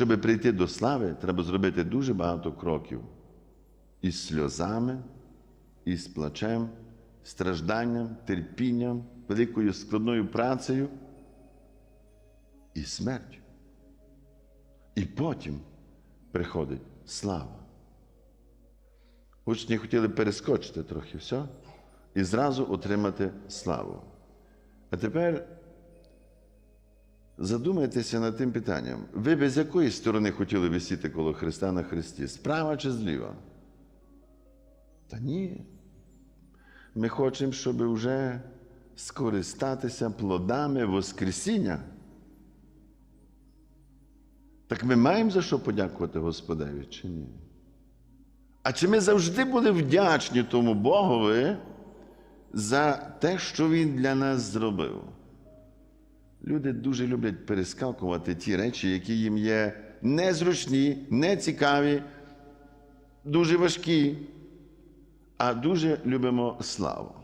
Щоб прийти до слави, треба зробити дуже багато кроків. Із сльозами, із плачем, стражданням, терпінням, великою складною працею і смертю. І потім приходить слава. Учні хотіли перескочити трохи все і зразу отримати славу. А тепер задумайтеся над тим питанням. Ви би з якої сторони хотіли висіти коло Христа на Христі? Справа чи зліва? Та ні. Ми хочемо, щоб вже скористатися плодами Воскресіння. Так ми маємо за що подякувати Господеві чи ні? А чи ми завжди були вдячні тому Богові за те, що Він для нас зробив? Люди дуже люблять перескакувати ті речі, які їм є незручні, нецікаві, дуже важкі, а дуже любимо славу.